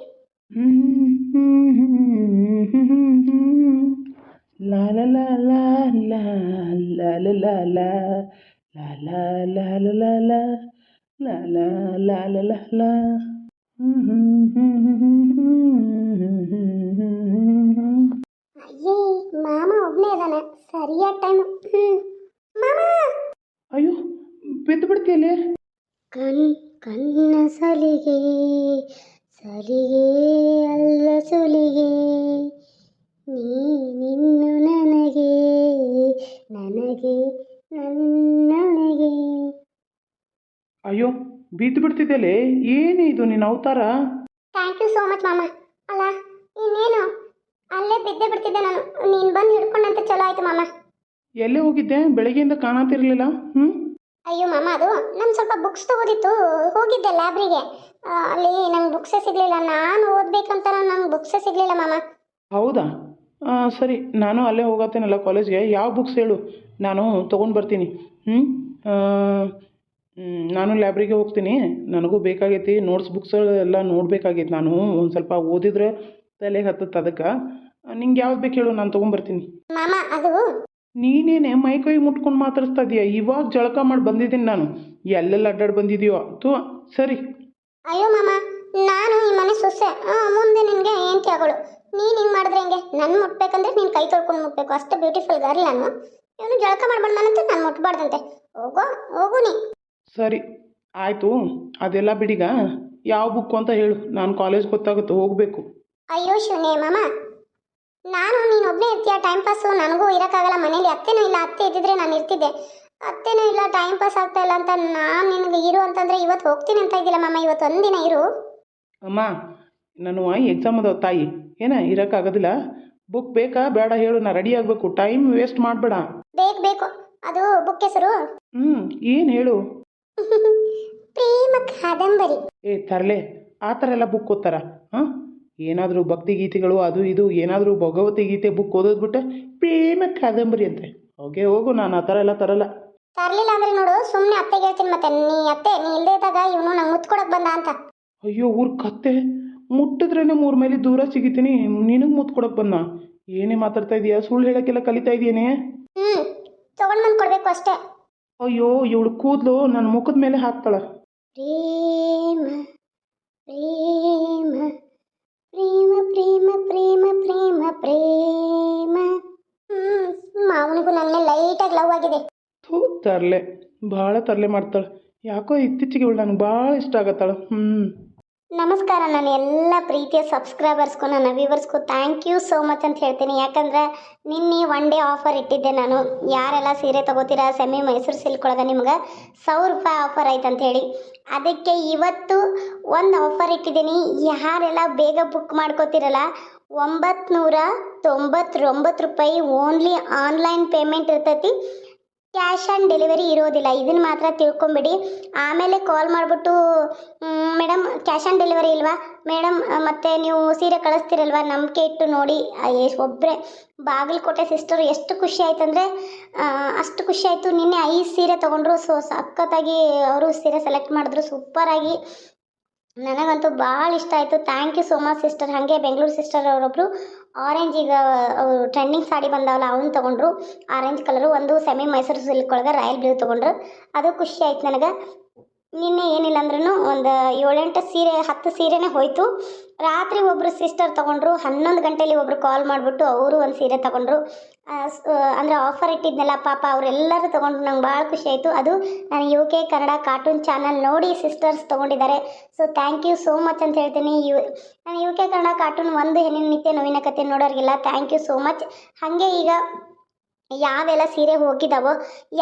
ಲಾ ಲಾ ಲಾ ಲಾ ಲಾ ಲಾ ಲಾ ಲಾ ಲಾ ಲಾ ಲಾ ಲಾ ಲಾ ಲಾ ಲಾ ಲಾ ಲಾ ಲಾ ಬಿದ್ದು ಬಿಡ್ತಿದ್ದೆಲೆ ಏನು ಇದು ನಿನ್ನ ಅವತಾರ? ಥ್ಯಾಂಕ್ ಯು ಸೋ ಮಚ್ ಮಾಮ. ಅಲ್ಲ ಇನ್ನೇನು? ಅಲ್ಲೇ ಬಿದ್ದೆ ಬಿಡ್ತಿದ್ದೆ ನಾನು. ನೀನು ಬಂದು ಹಿಡ್ಕೊಂಡಂತ ಚಲೋ ಆಯ್ತು ಮಾಮ. ಎಲ್ಲೇ ಹೋಗಿದ್ದೆ? ಬೆಳಗ್ಗೆಯಿಂದ ಕಾಣತಿರ್ಲಿಲ್ಲ ಹ್ಞೂ ಅಯ್ಯೋ ಮಾಮ ಅದು ನಾನು ಸ್ವಲ್ಪ ಬುಕ್ಸ್ ತಗೋದಿತ್ತು. ಹೋಗಿದ್ದೆ ಲ್ಯಾಬ್ರಿಗೆ. ಅಲ್ಲಿ ನಂಗೆ ಬುಕ್ಸೇ ಸಿಗಲಿಲ್ಲ. ನಾನು ಓದಬೇಕಂತ ನಂಗೆ ಬುಕ್ಸೇ ಸಿಗಲಿಲ್ಲ ಮಾಮ. ಹೌದಾ? ಸರಿ. ನಾನು ಅಲ್ಲೇ ಹೋಗತ್ತೇನಲ್ಲ ಕಾಲೇಜ್ಗೆ ಯಾವ ಬುಕ್ಸ್ ಹೇಳು? ನಾನು ತೊಗೊಂಡು ಬರ್ತೀನಿ. ಹ್ಞೂ ನಾನು ಲೈಬ್ರರಿಗೆ ಹೋಗ್ತೀನಿ. ನನಗೂ ಬೇಕಾಗೈತಿ ನೋಟ್ಸ್ ಬುಕ್ಸ್ ಎಲ್ಲ ನೋಡ್ಬೇಕಾಗೈತಿ ನಾನು. ಒಂದು ಸ್ವಲ್ಪ ಓದಿದ್ರೆ ತಲೆಗೆ ಹತ್ತತ್ತೆ ಅದಕ್ಕೆ. ನಿಂಗೆ ಯಾವ್ದು ಬೇಕು ಹೇಳು ನಾನು ತೊಗೊಂಬರ್ತೀನಿ. ನೀನೇನೆ ಮೈ ಕೈ ಮುಟ್ಕೊಂಡು ಮಾತಾಡಿಸ್ತಾ ಇದೀಯ? ಇವಾಗ ಜಳಕ ಮಾಡಿ ಬಂದಿದ್ದೀನಿ ನಾನು. ಎಲ್ಲೆಲ್ಲ ಅಡ್ಡಾಡಿ ಬಂದಿದೆಯೋ? ತು ಸರಿ. ಅಯ್ಯೋ ಮಾಮ ನಾನು ಈ ಮನೆ ಸೊಸೆ. ಆ, ಮುಂದೆ ನಿನಗೆ ಹೆಂಡತಿ ಆಗೋಳು. ನೀನು ಹಿಂಗೆ ಮಾಡಿದ್ರೆ ಹೆಂಗೆ? ನನ್ನ ಮುಟ್ಬೇಕಂದ್ರೆ ನೀನು ಕೈ ತೊಳ್ಕೊಂಡು ಮುಟ್ಬೇಕು. ಅಷ್ಟು ಬ್ಯೂಟಿಫುಲ್ ಗರ್ಲ್ ನಾನು. ಇವನು ಜಳಕ ಮಾಡಿ ಬಂದಾನಂತೆ ನಾನು ಮುಟ್ಬಾರ್ದಂತೆ. ಹೋಗೋ ಹೋಗು ನೀ. ಸರಿ ಆಯಿತು. ಅದೆಲ್ಲ ಬಿಡಿಗ? ಯಾವ ಬುಕ್ಕು ಅಂತ ಹೇಳು. ನಾನು ಕಾಲೇಜ್ ಗೊತ್ತಾಗುತ್ತೆ ಹೋಗಬೇಕು. ಅಯ್ಯೋ ಶಿವನೇ ಮಾಮ. ನಾನು ನೀನು ಒಬ್ಬನೇ ಇರ್ತೀಯ? ಟೈಮ್ ಪಾಸು ನನಗೂ ಇರೋಕ್ಕಾಗಲ್ಲ. ಮನೇಲಿ ಅತ್ತೆನೂ ಇಲ್ಲ. ಅತ್ತೆ ಇದ್ದಿದ್ರೆ ನಾನು ಇರ್ತಿದ್ದೆ. ಅತ್ತೆನೂ ಇಲ್ಲ ಟೈಮ್ ಪಾಸ್ ಆಗ್ತಾ ಇಲ್ಲ ಅಂತ ನಾನು ನಿನಗೆ ಇರು ಅಂತಂದ್ರೆ ಇವತ್ತು ಹೋಗ್ತೀನಿ ಅಂತ ಇದ್ದಿಲ್ಲ ಮಾಮ. ಇವತ್ತು ಒಂದಿನ ಇರು. ಅಮ್ಮ ನಾನು ಎಕ್ಸಾಮ್ ಅದ ತಾಯಿ. ಏನ ಇರೋಕ್ಕಾಗೋದಿಲ್ಲ? ಬುಕ್ ಬೇಕಾ? ಬೇಡ ಹೇಳು. ನಾ ರೆಡಿ ಆಗಬೇಕು. ಟೈಮ್ ವೇಸ್ಟ್ ಮಾಡಬೇಡ. ಬೇಕು ಬೇಕು. ಅದು ಬುಕ್ ಹೆಸರು? ಹ್ಞೂ ಏನು ಹೇಳು? ಪ್ರೇಮ ಕಾದಂಬರಿ. ಏ ತರಲೆ ಆ ಥರ ಎಲ್ಲ ಬುಕ್ ಓದ್ತಾರ? ಹಾಂ? ಏನಾದರೂ ಭಕ್ತಿ ಗೀತೆಗಳು ಅದು ಇದು ಏನಾದರೂ ಭಗವತಿ ಗೀತೆ ಬುಕ್ ಓದೋದು ಬಿಟ್ಟೆ ಪ್ರೇಮ ಕಾದಂಬರಿ ಅಂತೆ. ಓಕೆ ಹೋಗು ನಾನು ಆ ಥರ ಎಲ್ಲ ತರಲ್ಲ. ತರಲಿಲ್ಲ ಅಂದ್ರೆ ನೋಡು ಸುಮ್ಮನೆ ಅತ್ತೆ ಹೇಳ್ತೀನಿ ಮತ್ತೆ. ನೀ ಅತ್ತೆ ನೀ ಇಲ್ಲದೆ ಇದ್ದಾಗ ಇವನು ನಂಗೆ ಮುತ್ಕೊಡಕ್ ಬಂದ ಅಂತ. ಅಯ್ಯೋ ಊರ್ ಕತ್ತೆ. ಮುಟ್ಟಿದ್ರೇನೆ ಮೂರು ಮೇಲೆ ದೂರ ಸಿಗಿತೀನಿ. ನಿನಗೆ ಮುತ್ತು ಕೊಡಕ್ಕೆ ಬಂದ? ಏನೇ ಮಾತಾಡ್ತಾ ಇದೀಯಾ? ಸುಳ್ಳು ಹೇಳಕ್ಕೆಲ್ಲ ಕಲಿತಾ ಇದೆಯೇನೆ? ಹ್ಮ್ ತಗೊಂಡ್ ಬಂದು ಕೊಡ್ಬೇಕು ಅಷ್ಟೇ. ಅಯ್ಯೋ ಇವಳು ಕೂದಲು ನನ್ನ ಮುಖದ ಮೇಲೆ ಹಾಕ್ತಾಳ. ಪ್ರೇಮ ಪ್ರೇಮ ಪ್ರೇಮ ಪ್ರೇಮ ಪ್ರೇಮ ಪ್ರೇಮ ಪ್ರೇಮ. ಮಾವನಿಗೂ ನನ್ನ ಲೈಟಾಗಿ ಲವ್ ಆಗಿದೆ. ಥೂ ತರಲೆ. ಭಾಳ ತರಲೆ ಮಾಡ್ತಾಳೆ. ಯಾಕೋ ಇತ್ತೀಚಿಗೆ ಇವಳು ನನಗೆ ಭಾಳ ಇಷ್ಟ ಆಗತ್ತಾಳೆ. ಹ್ಞೂ ನಮಸ್ಕಾರ ನಾನು ಎಲ್ಲ ಪ್ರೀತಿಯ ಸಬ್ಸ್ಕ್ರೈಬರ್ಸ್ಗೂ ನನ್ನ ವ್ಯೂವರ್ಸ್ಗೂ ಥ್ಯಾಂಕ್ ಯು ಸೋ ಮಚ್ ಅಂತ ಹೇಳ್ತೀನಿ. ಯಾಕಂದ್ರೆ ನಿನ್ನೆ ಒನ್ ಡೇ ಆಫರ್ ಇಟ್ಟಿದ್ದೆ ನಾನು. ಯಾರೆಲ್ಲ ಸೀರೆ ತಗೋತೀರಾ, ಸೆಮಿ ಮೈಸೂರು ಸಿಲ್ಕ್ ಒಳಗೆ ನಿಮ್ಗೆ ಸಾವಿರ ರೂಪಾಯಿ ಆಫರ್ ಆಯ್ತು ಹೇಳಿ. ಅದಕ್ಕೆ ಇವತ್ತು ಒಂದು ಆಫರ್ ಇಟ್ಟಿದ್ದೀನಿ. ಯಾರೆಲ್ಲ ಬೇಗ ಬುಕ್ ಮಾಡ್ಕೋತಿರಲ್ಲ ಒಂಬತ್ತು ನೂರ ರೂಪಾಯಿ ಓನ್ಲಿ ಆನ್ಲೈನ್ ಪೇಮೆಂಟ್ ಇರ್ತೈತಿ. ಕ್ಯಾಶ್ ಆನ್ ಡೆಲಿವರಿ ಇರೋದಿಲ್ಲ. ಇದನ್ನು ಮಾತ್ರ ತಿಳ್ಕೊಂಬಿಡಿ. ಆಮೇಲೆ ಕಾಲ್ ಮಾಡಿಬಿಟ್ಟು ಮೇಡಮ್ ಕ್ಯಾಶ್ ಆನ್ ಡೆಲಿವರಿ ಇಲ್ವಾ? ಮೇಡಮ್ ಮತ್ತೆ ನೀವು ಸೀರೆ ಕಳಿಸ್ತೀರಲ್ವಾ? ನಂಬಿಕೆ ಇಟ್ಟು ನೋಡಿ. ಎಷ್ಟು ಒಬ್ಬರೇ ಬಾಗಲಕೋಟೆ ಸಿಸ್ಟರ್ ಎಷ್ಟು ಖುಷಿ ಆಯ್ತು ಅಂದರೆ ಅಷ್ಟು ಖುಷಿ ಆಯಿತು. ನಿನ್ನೆ ಐದು ಸೀರೆ ತೊಗೊಂಡ್ರು. ಸೊ ಸಖತ್ತಾಗಿ ಅವರು ಸೀರೆ ಸೆಲೆಕ್ಟ್ ಮಾಡಿದ್ರು. ಸೂಪರಾಗಿ ನನಗಂತೂ ಭಾಳ ಇಷ್ಟ ಆಯಿತು. Thank you so much sister ಹಾಗೆ ಬೆಂಗಳೂರು ಸಿಸ್ಟರ್ ಅವರೊಬ್ಬರು ಆರೆಂಜ್ ಈಗ ಟ್ರೆಂಡಿಂಗ್ ಸಾಡಿ ಬಂದಾವಲ್ಲ, ಅವನು ತೊಗೊಂಡ್ರು. ಆರೆಂಜ್ ಕಲರು ಒಂದು ಸೆಮಿ ಮೈಸೂರು ಸಿಲ್ಕ್ ಒಳಗೆ ರಾಯಲ್ ಬ್ಲೂ ತೊಗೊಂಡ್ರು. ಅದು ಖುಷಿ ಆಯ್ತು ನನಗೆ. ನಿನ್ನೆ ಏನಿಲ್ಲ ಅಂದ್ರೂ ಒಂದು ಏಳೆಂಟು ಸೀರೆ, ಹತ್ತು ಸೀರೆನೇ ಹೋಯಿತು. ರಾತ್ರಿ ಒಬ್ಬರು ಸಿಸ್ಟರ್ ತೊಗೊಂಡ್ರು, ಹನ್ನೊಂದು ಗಂಟೆಯಲ್ಲಿ ಒಬ್ಬರು ಕಾಲ್ ಮಾಡಿಬಿಟ್ಟು ಅವರು ಒಂದು ಸೀರೆ ತೊಗೊಂಡ್ರು. ಅಂದರೆ ಆಫರ್ ಇಟ್ಟಿದ್ನಲ್ಲ, ಪಾಪ ಅವರೆಲ್ಲರೂ ತೊಗೊಂಡ್ರು, ನಂಗೆ ಭಾಳ ಖುಷಿ ಆಯಿತು. ಅದು ನಾನು U K Kannada cartoon channel ನೋಡಿ sisters ತೊಗೊಂಡಿದ್ದಾರೆ. So thank you so much ಅಂತ ಹೇಳ್ತೀನಿ. ಯು, ನಾನು ಯು ಕೆ ಕನ್ನಡ ಕಾರ್ಟೂನ್ ಒಂದು ಹೆಣ್ಣಿನ ನಿತ್ಯ ನೋವಿನ ಕತೆ ನೋಡೋರಿಗಿಲ್ಲ ಥ್ಯಾಂಕ್ ಯು ಸೋ ಮಚ್ ಹಾಗೆ ಈಗ ಯಾವೆಲ್ಲ ಸೀರೆ ಹೋಗಿದ್ದಾವೋ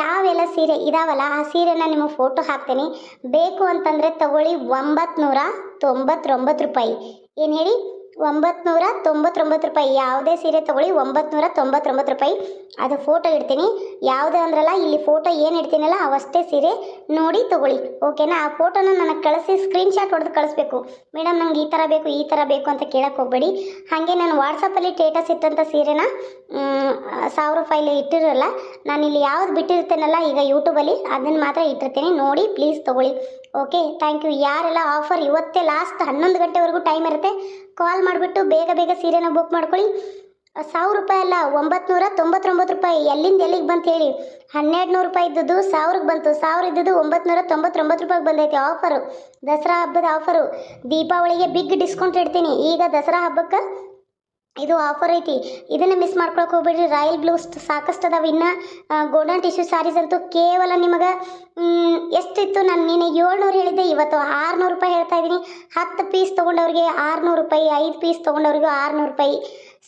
ಯಾವೆಲ್ಲ ಸೀರೆ ಇದಾವಲ್ಲ, ಆ ಸೀರೆನ ನಿಮಗೆ ಫೋಟೋ ಹಾಕ್ತೀನಿ. ಬೇಕು ಅಂತಂದರೆ ತಗೊಳ್ಳಿ ಒಂಬತ್ತು ನೂರ ತೊಂಬತ್ತೊಂಬತ್ತು ರೂಪಾಯಿ. ಏನು ಹೇಳಿ? ಒಂಬತ್ತು ನೂರ ತೊಂಬತ್ತೊಂಬತ್ತು ರೂಪಾಯಿ. ಯಾವುದೇ ಸೀರೆ ತೊಗೊಳ್ಳಿ ಒಂಬತ್ತು ನೂರ ತೊಂಬತ್ತೊಂಬತ್ತು ರೂಪಾಯಿ. ಅದು ಫೋಟೋ ಇಡ್ತೀನಿ. ಯಾವುದೇ ಅಂದ್ರಲ್ಲ, ಇಲ್ಲಿ ಫೋಟೋ ಏನು ಇಡ್ತೀನಲ್ಲ, ಅವಷ್ಟೇ ಸೀರೆ ನೋಡಿ ತಗೊಳ್ಳಿ. ಓಕೆನಾ ಆ ಫೋಟೋನ ನನಗೆ ಕಳಿಸಿ ಸ್ಕ್ರೀನ್ಶಾಟ್ ಹೊಡೆದು ಕಳಿಸ್ಬೇಕು. ಮೇಡಮ್, ನಂಗೆ ಈ ಥರ ಬೇಕು, ಈ ಥರ ಬೇಕು ಅಂತ ಕೇಳಕ್ಕೆ ಹೋಗಬೇಡಿ. ಹಾಗೆ ನಾನು ವಾಟ್ಸಪ್ಪಲ್ಲಿ ಸ್ಟೇಟಸ್ ಇಟ್ಟಂಥ ಸೀರೆನ ಸಾವಿರ ರೂಪಾಯಿಲಿ ಇಟ್ಟಿರಲ್ಲ, ನಾನು ಇಲ್ಲಿ ಯಾವ್ದು ಬಿಟ್ಟಿರ್ತೇನಲ್ಲ, ಈಗ ಯೂಟ್ಯೂಬಲ್ಲಿ ಅದನ್ನು ಮಾತ್ರ ಇಟ್ಟಿರ್ತೀನಿ. ನೋಡಿ ಪ್ಲೀಸ್ ತೊಗೊಳ್ಳಿ. ಓಕೆ ಥ್ಯಾಂಕ್ ಯು ಯಾರೆಲ್ಲ ಆಫರ್ ಇವತ್ತೇ ಲಾಸ್ಟ್ ಹನ್ನೊಂದು ಗಂಟೆವರೆಗೂ ಟೈಮ್ ಇರುತ್ತೆ ಕಾಲ್ ಮಾಡಿಬಿಟ್ಟು ಬೇಗ ಬೇಗ ಸೀರೆನ ಬುಕ್ ಮಾಡ್ಕೊಳ್ಳಿ. ಸಾವಿರ ರೂಪಾಯಿ ಅಲ್ಲ ಒಂಬತ್ತು ತೊಂಬತ್ತೊಂಬತ್ತು ರೂಪಾಯಿ. ಎಲ್ಲಿಂದ ಎಲ್ಲಿಗೆ ಬಂತ ಹೇಳಿ? ಹನ್ನೆರಡು ನೂರು ರೂಪಾಯಿ ಇದ್ದದ್ದು ಸಾವಿರಕ್ಕೆ ಬಂತು. ಸಾವಿರ ಇದ್ದದ್ದು ಒಂಬತ್ತು ನೂರ ತೊಂಬತ್ತೊಂಬತ್ತು ರೂಪಾಯಿಗೆ ಬಂದೈತೆ ಆಫರು ದಸರಾ ಹಬ್ಬದ ಆಫರು ದೀಪಾವಳಿಗೆ ಬಿಗ್ ಡಿಸ್ಕೌಂಟ್ ಇಡ್ತೀನಿ. ಈಗ ದಸರಾ ಹಬ್ಬಕ್ಕೆ ಇದು ಆಫರ್ ಐತಿ. ಇದನ್ನ ಮಿಸ್ ಮಾಡ್ಕೊಳಕ್ ಹೋಗ್ಬೇಡ್ರಿ. ರಾಯಲ್ ಬ್ಲೂಸ್ ಸಾಕಷ್ಟು ಅದಾವ. ಇನ್ನು ಗೋಲ್ಡನ್ ಟಿಶ್ಯೂ ಸ್ಯಾರೀಸ್ ಅಂತೂ ಕೇವಲ ನಿಮಗೆ ಎಷ್ಟಿತ್ತು ನಾನು ನಿನ್ನೆ ಏಳ್ನೂರು ಹೇಳಿದ್ದೆ. ಇವತ್ತು ಆರುನೂರು ರೂಪಾಯಿ ಹೇಳ್ತಾ ಇದ್ದೀನಿ ಹತ್ತು ಪೀಸ್ ತೊಗೊಂಡವ್ರಿಗೆ ಆರುನೂರು ರೂಪಾಯಿ, ಐದು ಪೀಸ್ ತೊಗೊಂಡವ್ರಿಗೂ ಆರುನೂರು ರೂಪಾಯಿ.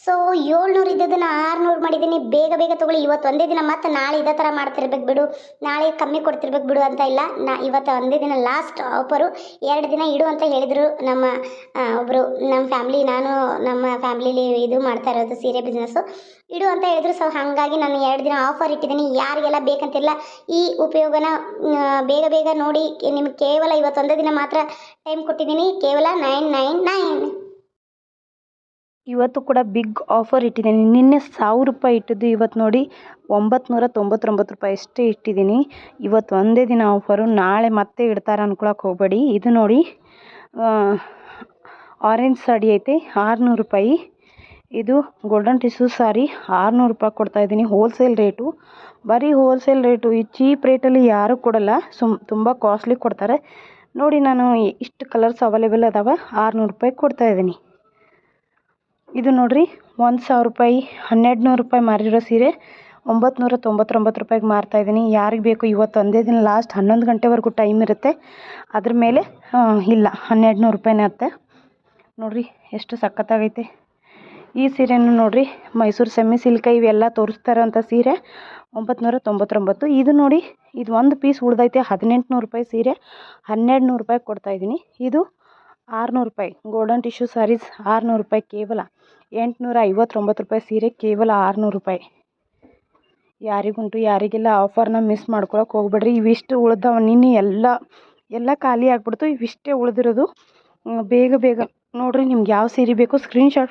ಸೊ ಏಳ್ನೂರು ಇದ್ದದನ್ನ ಆರುನೂರು ಮಾಡಿದ್ದೀನಿ. ಬೇಗ ಬೇಗ ತೊಗೊಳ್ಳಿ. ಇವತ್ತು ಒಂದೇ ದಿನ ಮತ್ತೆ ನಾಳೆ ಇದೇ ಥರ ಮಾಡ್ತಿರ್ಬೇಕು ಬಿಡು. ನಾಳೆ ಕಮ್ಮಿ ಕೊಡ್ತಿರ್ಬೇಕು ಬಿಡು ಅಂತ ಇಲ್ಲ. ನಾ ಇವತ್ತು ಒಂದೇ ದಿನ ಲಾಸ್ಟ್ ಆಫರು ಎರಡು ದಿನ ಇಡು ಅಂತ ಹೇಳಿದರು ನಮ್ಮ ಒಬ್ಬರು ನಮ್ಮ ಫ್ಯಾಮ್ಲಿ ನಾನು, ನಮ್ಮ ಫ್ಯಾಮ್ಲಿಲಿ ಇದು ಮಾಡ್ತಾ ಇರೋದು ಸೀರೆ ಬಿಸ್ನೆಸ್ಸು ಇಡು ಅಂತ ಹೇಳಿದ್ರು. ಸೊ ಹಾಗಾಗಿ ನಾನು ಎರಡು ದಿನ ಆಫರ್ ಇಟ್ಟಿದ್ದೀನಿ. ಯಾರಿಗೆಲ್ಲ ಬೇಕಂತಿಲ್ಲ, ಈ ಉಪಯೋಗನ ಬೇಗ ಬೇಗ ನೋಡಿ. ನಿಮ್ಗೆ ಕೇವಲ ಇವತ್ತೊಂದೇ ದಿನ ಮಾತ್ರ ಟೈಮ್ ಕೊಟ್ಟಿದ್ದೀನಿ. ಕೇವಲ ನೈನ್ ನೈನ್ ನೈನ್ ಇವತ್ತು ಕೂಡ ಬಿಗ್ ಆಫರ್ ಇಟ್ಟಿದ್ದೀನಿ. ನಿನ್ನೆ ಸಾವಿರ ರೂಪಾಯಿ ಇಟ್ಟಿದ್ದು, ಇವತ್ತು ನೋಡಿ ಒಂಬತ್ತು ನೂರ ತೊಂಬತ್ತೊಂಬತ್ತು ರೂಪಾಯಿ ಅಷ್ಟೇ ಇಟ್ಟಿದ್ದೀನಿ. ಇವತ್ತು ಒಂದೇ ದಿನ ಆಫರು ನಾಳೆ ಮತ್ತೆ ಇಡ್ತಾರೆ ಅಂದ್ಕೊಳಕ್ಕೆ ಹೋಗಬೇಡಿ. ಇದು ನೋಡಿ ಆರೆಂಜ್ ಸಾಡಿ ಐತೆ, ಆರುನೂರು ರೂಪಾಯಿ. ಇದು ಗೋಲ್ಡನ್ ಟಿಸು ಸಾರಿ ಆರುನೂರು ರೂಪಾಯಿ ಕೊಡ್ತಾ ಇದ್ದೀನಿ ಹೋಲ್ಸೇಲ್ ರೇಟು ಬರೀ ಹೋಲ್ಸೇಲ್ ರೇಟು ಈ ಚೀಪ್ ರೇಟಲ್ಲಿ ಯಾರೂ ಕೊಡಲ್ಲ, ಸುಮ್, ತುಂಬ ಕಾಸ್ಟ್ಲಿ ಕೊಡ್ತಾರೆ. ನೋಡಿ, ನಾನು ಇಷ್ಟು ಕಲರ್ಸ್ ಅವೈಲೇಬಲ್ ಅದಾವೆ, ಆರುನೂರು ರೂಪಾಯಿ ಕೊಡ್ತಾಯಿದ್ದೀನಿ ಇದು ನೋಡಿರಿ, ಒಂದು ಸಾವಿರ ರೂಪಾಯಿ ಹನ್ನೆರಡು ನೂರು ರೂಪಾಯಿ ಮಾರಿರೋ ಸೀರೆ ಒಂಬತ್ತು ನೂರ ತೊಂಬತ್ತೊಂಬತ್ತು ರೂಪಾಯಿಗೆ ಮಾರ್ತಾಯಿದ್ದೀನಿ ಯಾರಿಗೆ ಬೇಕು ಇವತ್ತು ಒಂದೇ ದಿನ ಲಾಸ್ಟ್ ಹನ್ನೊಂದು ಗಂಟೆವರೆಗೂ ಟೈಮ್ ಇರುತ್ತೆ. ಅದ್ರ ಮೇಲೆ ಇಲ್ಲ ಹನ್ನೆರಡು ನೂರು ರೂಪಾಯಿನೇ ಆಗುತ್ತೆ ನೋಡಿರಿ, ಎಷ್ಟು ಸಖತ್ತಾಗೈತೆ. ಈ ಸೀರೆನೂ ನೋಡಿರಿ, ಮೈಸೂರು ಸೆಮಿ ಸಿಲ್ಕ ಇವೆಲ್ಲ ತೋರಿಸ್ತಾ ಇರೋಂಥ ಸೀರೆ ಒಂಬತ್ತು ನೂರ ತೊಂಬತ್ತೊಂಬತ್ತು. ಇದು ನೋಡಿ, ಇದು ಒಂದು ಪೀಸ್ ಉಳ್ದೈತೆ ಹದಿನೆಂಟು ನೂರು ರೂಪಾಯಿ ಸೀರೆ ಹನ್ನೆರಡು ನೂರು ರೂಪಾಯಿ ಕೊಡ್ತಾಯಿದ್ದೀನಿ ಇದು ಆರುನೂರು ರೂಪಾಯಿ ಗೋಲ್ಡನ್ ಟಿಶ್ಯೂ ಸ್ಯಾರೀಸ್ ಆರುನೂರು ರೂಪಾಯಿ ಕೇವಲ. ಎಂಟುನೂರ ಐವತ್ತೊಂಬತ್ತು ರೂಪಾಯಿ ಸೀರೆ, ಕೇವಲ ಆರುನೂರು ರೂಪಾಯಿ. ಯಾರಿಗುಂಟು ಯಾರಿಗೆಲ್ಲ ಆಫರ್ನ ಮಿಸ್ ಮಾಡ್ಕೊಳಕ್ಕೆ ಹೋಗ್ಬೇಡ್ರಿ. ಇವಿಷ್ಟು ಉಳ್ದವ, ನಿನ್ನೆ ಎಲ್ಲ ಎಲ್ಲ ಖಾಲಿ ಆಗ್ಬಿಡ್ತು. ಇವಿಷ್ಟೇ ಉಳಿದಿರೋದು. ಬೇಗ ಬೇಗ ನೋಡಿರಿ ನಿಮ್ಗೆ ಯಾವ ಸೀರೆ ಬೇಕು ಸ್ಕ್ರೀನ್ಶಾಟ್